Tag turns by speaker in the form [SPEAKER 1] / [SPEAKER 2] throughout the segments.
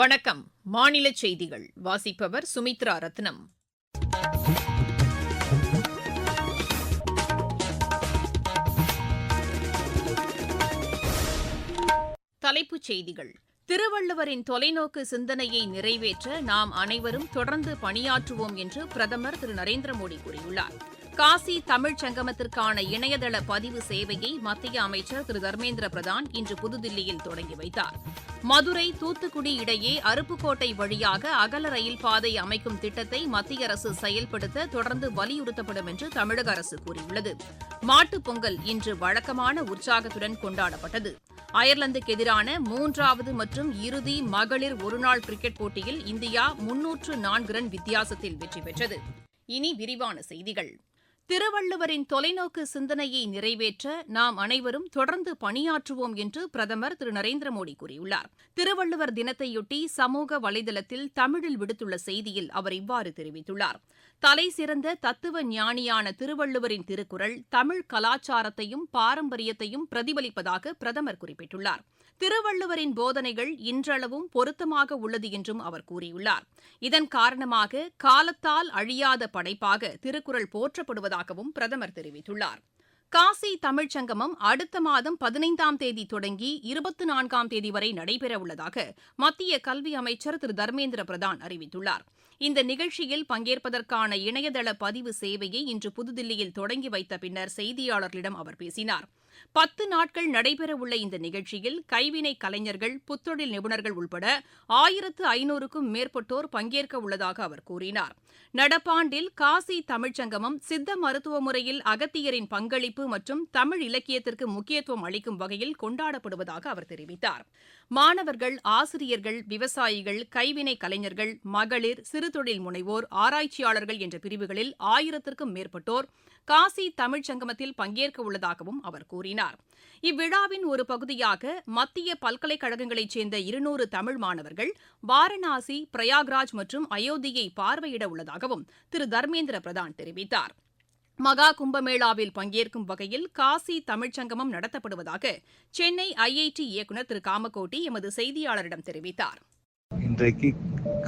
[SPEAKER 1] வணக்கம் மாநில செய்திகள் வாசிப்பவர் சுமித்ரா ரத்னம் தலைப்புச் செய்திகள் திருவள்ளுவரின் தொலைநோக்கு சிந்தனையை நிறைவேற்ற நாம் அனைவரும் தொடர்ந்து பணியாற்றுவோம் என்று பிரதமர் திரு நரேந்திர மோடி கூறியுள்ளார் காசி தமிழ்ச் சங்கமத்திற்கான இணையதள பதிவு சேவையை மத்திய அமைச்சர் திரு தர்மேந்திர பிரதான் இன்று புதுதில்லியில் தொடங்கி வைத்தார் மதுரை தூத்துக்குடி இடையே அருப்புக்கோட்டை வழியாக அகல ரயில் பாதை அமைக்கும் திட்டத்தை மத்திய அரசு செயல்படுத்த தொடர்ந்து வலியுறுத்தப்படும் என்று தமிழக அரசு கூறியுள்ளது மாட்டுப் பொங்கல் இன்று வழக்கமான உற்சாகத்துடன் கொண்டாடப்பட்டது அயர்லாந்துக்கு எதிரான மூன்றாவது மற்றும் இறுதி மகளிர் ஒருநாள் கிரிக்கெட் போட்டியில் இந்தியா முன்னூற்று நான்கு ரன் வித்தியாசத்தில் வெற்றி பெற்றது இனி விரிவான செய்திகள் திருவள்ளுவரின் தொலைநோக்கு சிந்தனையை நிறைவேற்ற நாம் அனைவரும் தொடர்ந்து பணியாற்றுவோம் என்று பிரதமர் திரு நரேந்திர மோடி கூறியுள்ளார் திருவள்ளுவர் தினத்தையொட்டி சமூக வலைதளத்தில் தமிழில் விடுத்துள்ள செய்தியில் அவர் இவ்வாறு தெரிவித்துள்ளார் தலை சிறந்த தத்துவ ஞானியான திருவள்ளுவரின் திருக்குறள் தமிழ் கலாச்சாரத்தையும் பாரம்பரியத்தையும் பிரதிபலிப்பதாக பிரதமர் குறிப்பிட்டுள்ளார் திருவள்ளுவரின் போதனைகள் இன்றளவும் பொருத்தமாக உள்ளது என்றும் அவர் கூறியுள்ளார் இதன் காரணமாக காலத்தால் அழியாத படைப்பாக திருக்குறள் போற்றப்படுவதாக இருப்பதாகவும் பிரதமர் தெரிவித்துள்ளார் காசி தமிழ்ச் சங்கமம் அடுத்த மாதம் பதினைந்தாம் தேதி தொடங்கி இருபத்தி நான்காம் தேதி வரை நடைபெறவுள்ளதாக மத்திய கல்வி அமைச்சர் திரு தர்மேந்திர பிரதான் அறிவித்துள்ளார் இந்த நிகழ்ச்சியில் பங்கேற்பதற்கான இணையதள பதிவு சேவையை இன்று புதுதில்லியில் தொடங்கி வைத்த பின்னர் செய்தியாளர்களிடம் அவர் பேசினாா் பத்து நாட்கள் நடைபெறவுள்ள இந்த நிகழ்ச்சியில் கைவினை கலைஞர்கள் புத்தொழில் நிபுணர்கள் உட்பட ஆயிரத்து ஐநூறுக்கும் மேற்பட்டோர் பங்கேற்க உள்ளதாக அவர் கூறினார் நடப்பாண்டில் காசி தமிழ்ச்சங்கமம் சித்த மருத்துவ முறையில் அகத்தியரின் பங்களிப்பு மற்றும் தமிழ் இலக்கியத்திற்கு முக்கியத்துவம் அளிக்கும் வகையில் கொண்டாடப்படுவதாக அவர் தெரிவித்தார் மாணவர்கள் ஆசிரியர்கள் விவசாயிகள் கைவினை கலைஞர்கள் மகளிர் சிறுதொழில் முனைவோர் ஆராய்ச்சியாளர்கள் என்ற பிரிவுகளில் ஆயிரத்திற்கும் மேற்பட்டோர் காசி தமிழ் சங்கமத்தில் பங்கேற்க உள்ளதாகவும் அவர் கூறினார் இவ்விழாவின் ஒரு பகுதியாக மத்திய பல்கலைக்கழகங்களைச் சேர்ந்த இருநூறு தமிழ் மாணவர்கள் வாரணாசி பிரயாக்ராஜ் மற்றும் அயோத்தியை பார்வையிட உள்ளதாகவும் திரு தர்மேந்திர பிரதான் தெரிவித்தார் மகா கும்பமேளாவில் பங்கேற்கும் வகையில் காசி தமிழ்ச்சங்கமம் நடத்தப்படுவதாக சென்னை ஐஐடி இயக்குநர் திரு காமகோட்டி எமது செய்தியாளரிடம் தெரிவித்தார்
[SPEAKER 2] இன்றைக்கு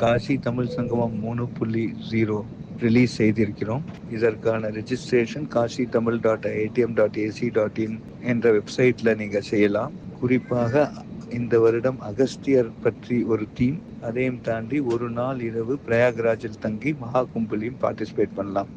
[SPEAKER 2] காசி தமிழ் சங்கமம் மூணு புள்ளி ஜீரோ ரிலீஸ் செய்திருக்கிறோம் இதற்கான registration Kashi Tamil dot ATM dot AC dot in என்ற வெப்சைட்டில் நீங்கள் செய்யலாம் குறிப்பாக இந்த வருடம் அகஸ்தியர் பற்றி ஒரு தீம் அதையும் தாண்டி ஒரு நாள் இரவு பிரயாக்ராஜில் தங்கி மகா கும்பலையும் பார்ட்டிசிபேட் பண்ணலாம்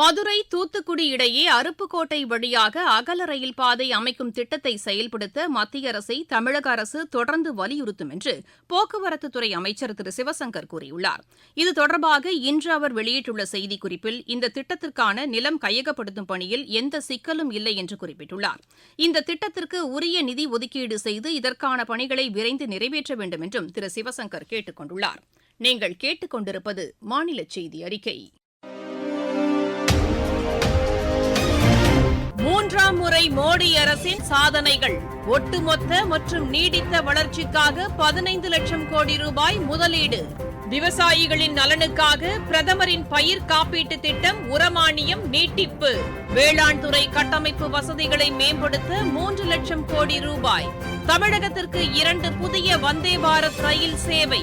[SPEAKER 1] மதுரை தூத்துக்குடி இடையே அருப்புக்கோட்டை வழியாக அகல ரயில் பாதை அமைக்கும் திட்டத்தை செயல்படுத்த மத்திய அரசை தமிழக அரசு தொடர்ந்து வலியுறுத்தும் என்று போக்குவரத்துத்துறை அமைச்சர் திரு சிவசங்கர் கூறியுள்ளார் இது தொடர்பாக இன்று அவர் வெளியிட்டுள்ள செய்திக்குறிப்பில் இந்த திட்டத்திற்கான நிலம் கையகப்படுத்தும் பணியில் எந்த சிக்கலும் இல்லை என்று குறிப்பிட்டுள்ளார் இந்த திட்டத்திற்கு உரிய நிதி ஒதுக்கீடு செய்து இதற்கான பணிகளை விரைந்து நிறைவேற்ற வேண்டும் என்றும் திரு சிவசங்கர் கேட்டுக் கொண்டுள்ளார் நீங்கள் கேட்டுக்கொண்டிருப்பது மாநில செய்தி அறிக்கை முறை மோடி அரசின் சாதனைகள் ஒட்டுமொத்த மற்றும் நீடித்த வளர்ச்சிக்காக பதினைந்து லட்சம் கோடி ரூபாய் முதலீடு விவசாயிகளின் நலனுக்காக பிரதமரின் பயிர் காப்பீட்டு திட்டம் உரமானியம் நீட்டிப்பு வேளாண் துறை கட்டமைப்பு வசதிகளை மேம்படுத்த மூன்று லட்சம் கோடி ரூபாய் தமிழகத்திற்கு இரண்டு புதிய வந்தே பாரத் ரயில் சேவை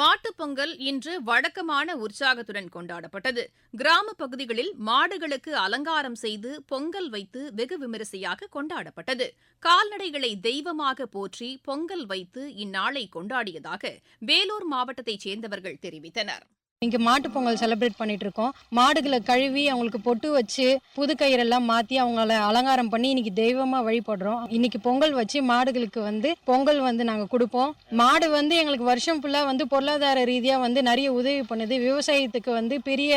[SPEAKER 1] மாட்டுப்பொங்கல் இன்று வழக்கமான உற்சாகத்துடன் கொண்டாடப்பட்டது கிராம பகுதிகளில் மாடுகளுக்கு அலங்காரம் செய்து பொங்கல் வைத்து வெகு விமரிசையாக கொண்டாடப்பட்டது கால்நடைகளை தெய்வமாக போற்றி பொங்கல் வைத்து இந்நாளை கொண்டாடியதாக வேலூர் மாவட்டத்தைச் சேர்ந்தவர்கள் தெரிவித்தனா்
[SPEAKER 3] இங்க மாட்டு பொங்கல் செலிப்ரேட் பண்ணிட்டு இருக்கோம் மாடுகளை கழுவி அவங்களுக்கு பொட்டு வச்சு புது கயிறெல்லாம் மாற்றி அவங்கள அலங்காரம் பண்ணி இன்னைக்கு தெய்வமாக வழிபடுறோம் இன்னைக்கு பொங்கல் வச்சு மாடுகளுக்கு வந்து பொங்கல் வந்து நாங்கள் கொடுப்போம் மாடு வந்து எங்களுக்கு வருஷம் ஃபுல்லாக வந்து பொருளாதார ரீதியாக வந்து நிறைய உதவி பண்ணுது விவசாயத்துக்கு வந்து பெரிய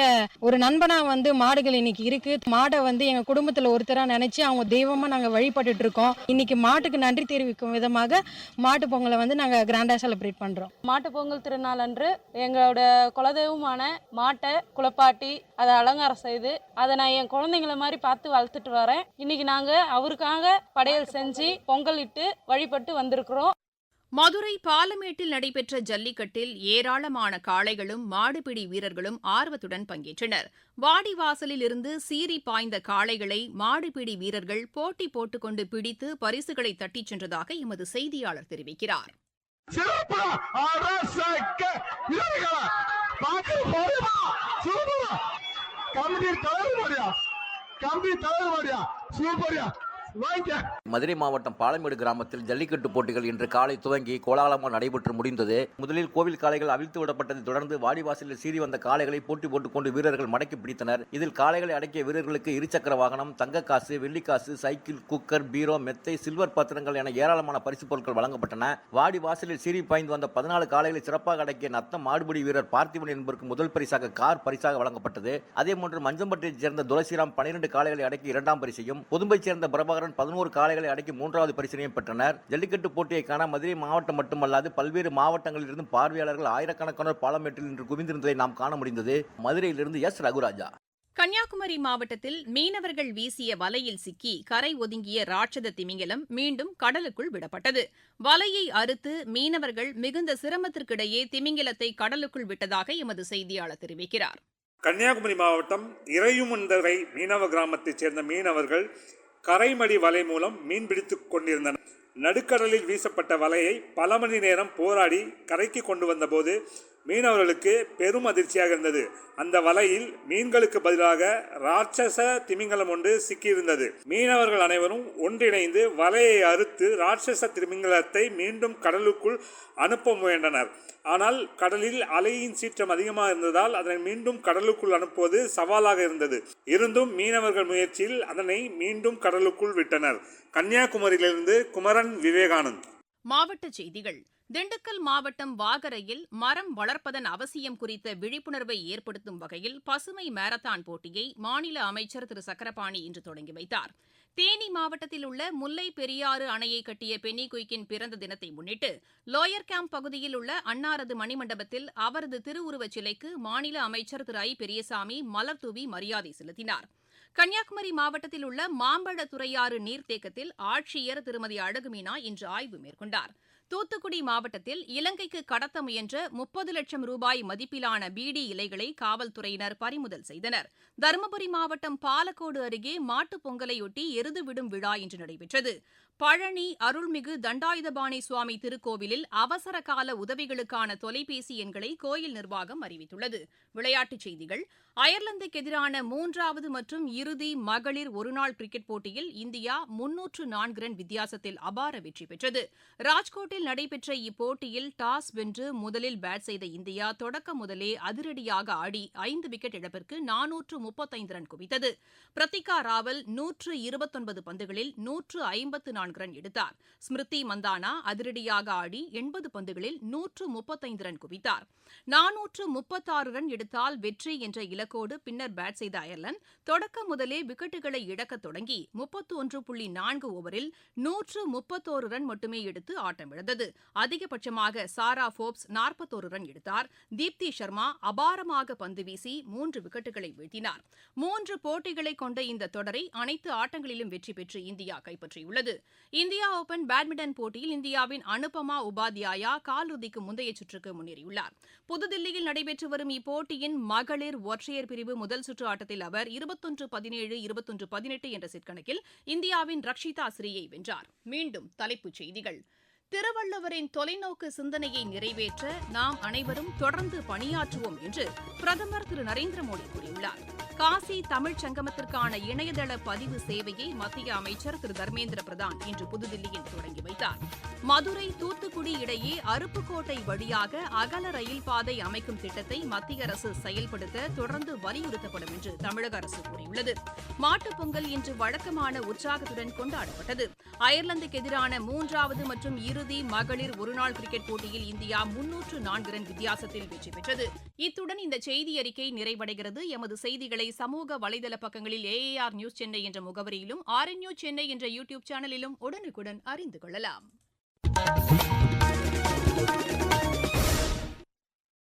[SPEAKER 3] ஒரு நண்பனாக வந்து மாடுகள் இன்னைக்கு இருக்கு மாடை வந்து எங்கள் குடும்பத்தில் ஒருத்தராக நினச்சி அவங்க தெய்வமாக நாங்கள் வழிபட்டுட்டு இருக்கோம் இன்னைக்கு மாட்டுக்கு நன்றி தெரிவிக்கும் விதமாக மாட்டு பொங்கலை வந்து நாங்கள் கிராண்டாக செலிப்ரேட் பண்ணுறோம் மாட்டு பொங்கல் திருநாள் அன்று எங்களோட குலதெய்வம் உணவுமான மாட்டை குளப்பாட்டி அதை அலங்காரம் செய்து அதை நான் என் குழந்தைங்கள மாதிரி பார்த்து வளர்த்துட்டு வரேன் இன்னைக்கு நாங்கள் அவருக்காக படையல் செஞ்சு பொங்கலிட்டு வழிபட்டு வந்திருக்கிறோம்
[SPEAKER 1] மதுரை பாலமேட்டில் நடைபெற்ற ஜல்லிக்கட்டில் ஏராளமான காளைகளும் மாடுபிடி வீரர்களும் ஆர்வத்துடன் பங்கேற்றனர் வாடிவாசலில் இருந்து சீறி பாய்ந்த காளைகளை மாடுபிடி வீரர்கள் போட்டி போட்டுக்கொண்டு பிடித்து பரிசுகளை தட்டிச் சென்றதாக எமது செய்தியாளர் தெரிவிக்கிறார் ബാക്കി സൂപ്പർ
[SPEAKER 4] കമ്പനി തകർന്നു പറയാ കമ്പനി തകർന്നു പറയാ സൂപ്പറിയാ மதுரை மாவட்டம் பாலமேடு கிராமத்தில் ஜல்லிக்கட்டு போட்டிகள் இன்று காலை துவங்கி கோலாகலமாக நடைபெற்று முடிந்தது முதலில் கோவில் காளைகள் அவிழ்த்து விடப்பட்டதை தொடர்ந்து வாடிவாசலில் சீறி வந்த காளைகளை போட்டி கொண்டு வீரர்கள் மடக்கி பிடித்தனர் இதில் காளைகளை அடக்கிய வீரர்களுக்கு இருசக்கர வாகனம் தங்க காசு வெள்ளிக்காசு சைக்கிள் குக்கர் பீரோ மெத்தை சில்வர் பத்திரங்கள் என ஏராளமான பரிசுப் பொருட்கள் வழங்கப்பட்டன வாடி வாசலில் சீறி பாய்ந்து வந்த பதினாலு காளைகளை சிறப்பாக அடக்கிய நத்தம் மாடுபிடி வீரர் பார்த்திபன் என்பவருக்கு முதல் பரிசாக கார் பரிசாக வழங்கப்பட்டது அதே போன்று மஞ்சம்பட்டியைச் சேர்ந்த துளசிராம் பனிரெண்டு காளைகளை அடக்கி இரண்டாம் பரிசையும் புதும்பைச் சேர்ந்த பிரபாகர் வீரன் பதினோரு காளைகளை அடக்கி மூன்றாவது பரிசனையும் பெற்றனர் ஜல்லிக்கட்டு போட்டியை காண மதுரை மாவட்டம் மட்டுமல்லாது பல்வேறு மாவட்டங்களில் இருந்து பார்வையாளர்கள் ஆயிரக்கணக்கானோர் பாலமேட்டில் இன்று குவிந்திருந்ததை நாம் காண முடிந்தது மதுரையிலிருந்து எஸ் ரகுராஜா
[SPEAKER 1] கன்னியாகுமரி மாவட்டத்தில் மீனவர்கள் வீசிய வலையில் சிக்கி கரை ஒதுங்கிய ராட்சத திமிங்கலம் மீண்டும் கடலுக்குள் விடப்பட்டது வலையை அறுத்து மீனவர்கள் மிகுந்த சிரமத்திற்கிடையே திமிங்கலத்தை கடலுக்குள் விட்டதாக எமது செய்தியாளர் தெரிவிக்கிறார்
[SPEAKER 5] கன்னியாகுமரி மாவட்டம் இறையுமுந்தரை மீனவ கிராமத்தைச் சேர்ந்த மீனவர்கள் கரைமடி வலை மூலம் மீன் பிடித்து கொண்டிருந்தனர் நடுக்கடலில் வீசப்பட்ட வலையை பல மணி நேரம் போராடி கரைக்கு கொண்டு வந்தபோது மீனவர்களுக்கு பெரும் அதிர்ச்சியாக இருந்தது அந்த வலையில் மீன்களுக்கு பதிலாக ராட்சச திமிங்கலம் ஒன்று சிக்கியிருந்தது மீனவர்கள் அனைவரும் ஒன்றிணைந்து வலையை அறுத்து ராட்சச திமிங்கலத்தை மீண்டும் கடலுக்குள் அனுப்ப முயன்றனர் ஆனால் கடலில் அலையின் சீற்றம் அதிகமாக இருந்ததால் அதனை மீண்டும் கடலுக்குள் அனுப்புவது சவாலாக இருந்தது இருந்தும் மீனவர்கள் முயற்சியில் அதனை மீண்டும் கடலுக்குள் விட்டனர் கன்னியாகுமரியிலிருந்து குமரன் விவேகானந்த்
[SPEAKER 1] மாவட்ட செய்திகள் திண்டுக்கல் மாவட்டம் வாகரையில் மரம் வளர்ப்பதன் அவசியம் குறித்த விழிப்புணர்வை ஏற்படுத்தும் வகையில் பசுமை மாரத்தான் போட்டியை மாநில அமைச்சர் திரு சக்கரபாணி இன்று தொடங்கி வைத்தார் தேனி மாவட்டத்தில் உள்ள முல்லை பெரியாறு அணையை கட்டிய பென்னி பிறந்த தினத்தை முன்னிட்டு லோயர் கேம்ப் பகுதியில் உள்ள அன்னாரது மணிமண்டபத்தில் அவரது திருவுருவச் சிலைக்கு மாநில அமைச்சர் திரு ஐ பெரியசாமி மலர் தூவி மரியாதை செலுத்தினார் கன்னியாகுமரி மாவட்டத்தில் உள்ள மாம்பழ துறையாறு நீர்த்தேக்கத்தில் ஆட்சியர் திருமதி அழகுமீனா இன்று ஆய்வு மேற்கொண்டாா் தூத்துக்குடி மாவட்டத்தில் இலங்கைக்கு கடத்த முயன்ற முப்பது லட்சம் ரூபாய் மதிப்பிலான பீடி இலைகளை காவல்துறையினர் பறிமுதல் செய்தனர் தருமபுரி மாவட்டம் பாலக்கோடு அருகே மாட்டுப் பொங்கலையொட்டி எருது விடும் விழா இன்று நடைபெற்றது பழனி அருள்மிகு தண்டாயுதபாணி சுவாமி திருக்கோவிலில் அவசர கால உதவிகளுக்கான தொலைபேசி எண்களை கோயில் நிர்வாகம் அறிவித்துள்ளது விளையாட்டுச் செய்திகள் அயர்லாந்துக்கு எதிரான மூன்றாவது மற்றும் இறுதி மகளிர் ஒருநாள் கிரிக்கெட் போட்டியில் இந்தியா முன்னூற்று நான்கு ரன் வித்தியாசத்தில் அபார வெற்றி பெற்றது ராஜ்கோட்டில் நாட்டில் நடைபெற்ற இப்போட்டியில் டாஸ் வென்று முதலில் பேட் செய்த இந்தியா தொடக்க முதலே அதிரடியாக ஆடி ஐந்து விக்கெட் இழப்பிற்கு நானூற்று முப்பத்தைந்து ரன் குவித்தது பிரத்திகா ராவல் நூற்று இருபத்தொன்பது பந்துகளில் நூற்று ஐம்பத்து நான்கு ரன் எடுத்தார் ஸ்மிருதி மந்தானா அதிரடியாக ஆடி எண்பது பந்துகளில் நூற்று முப்பத்தைந்து ரன் குவித்தார் நானூற்று முப்பத்தாறு ரன் எடுத்தால் வெற்றி என்ற இலக்கோடு பின்னர் பேட் செய்த அயர்லாந்து தொடக்க முதலே விக்கெட்டுகளை இழக்கத் தொடங்கி முப்பத்து ஒன்று புள்ளி நான்கு ஓவரில் நூற்று முப்பத்தோரு ரன் மட்டுமே எடுத்து ஆட்டமிழந்தது வந்தது அதிகபட்சமாக சாரா போப்ஸ் நாற்பத்தோரு ரன் எடுத்தார் தீப்தி சர்மா அபாரமாக பந்து வீசி மூன்று விக்கெட்டுகளை வீழ்த்தினார் மூன்று போட்டிகளை கொண்ட இந்த தொடரை அனைத்து ஆட்டங்களிலும் வெற்றி பெற்று இந்தியா கைப்பற்றியுள்ளது இந்தியா ஓபன் பேட்மிண்டன் போட்டியில் இந்தியாவின் அனுபமா உபாத்யாயா காலிறுதிக்கு முந்தைய சுற்றுக்கு முன்னேறியுள்ளார் புதுதில்லியில் நடைபெற்று வரும் இப்போட்டியின் மகளிர் ஒற்றையர் பிரிவு முதல் சுற்று ஆட்டத்தில் அவர் இருபத்தொன்று பதினேழு இருபத்தொன்று பதினெட்டு என்ற செட் கணக்கில் இந்தியாவின் ரக்ஷிதா ஸ்ரீயை வென்றார் மீண்டும் தலைப்புச் செய்திகள் திருவள்ளுவரின் தொலைநோக்கு சிந்தனையை நிறைவேற்ற நாம் அனைவரும் தொடர்ந்து பணியாற்றுவோம் என்று பிரதமர் திரு நரேந்திர மோடி கூறியுள்ளாா் காசி தமிழ் சங்கமத்திற்கான இணையதள பதிவு சேவையை மத்திய அமைச்சர் திரு தர்மேந்திர பிரதான் இன்று புதுதில்லியில் தொடங்கி வைத்தார் மதுரை தூத்துக்குடி இடையே அருப்புக்கோட்டை வழியாக அகல ரயில் பாதை அமைக்கும் திட்டத்தை மத்திய அரசு செயல்படுத்த தொடர்ந்து வலியுறுத்தப்படும் என்று தமிழக அரசு கூறியுள்ளது மாட்டுப் பொங்கல் இன்று வழக்கமான உற்சாகத்துடன் கொண்டாடப்பட்டது அயர்லாந்துக்கு எதிரான மூன்றாவது மற்றும் இறுதி மகளிர் ஒருநாள் கிரிக்கெட் போட்டியில் இந்தியா முன்னூற்று நான்கு ரன் வித்தியாசத்தில் வெற்றி பெற்றது இத்துடன் இந்த செய்தி அறிக்கை நிறைவடைகிறது எமது செய்திகளை அதை சமூக வலைதள பக்கங்களில் ஏஏஆர் நியூஸ் சென்னை என்ற முகவரியிலும் ஆர் என் சென்னை என்ற யூ டியூப் சேனலிலும் உடனுக்குடன் அறிந்து கொள்ளலாம்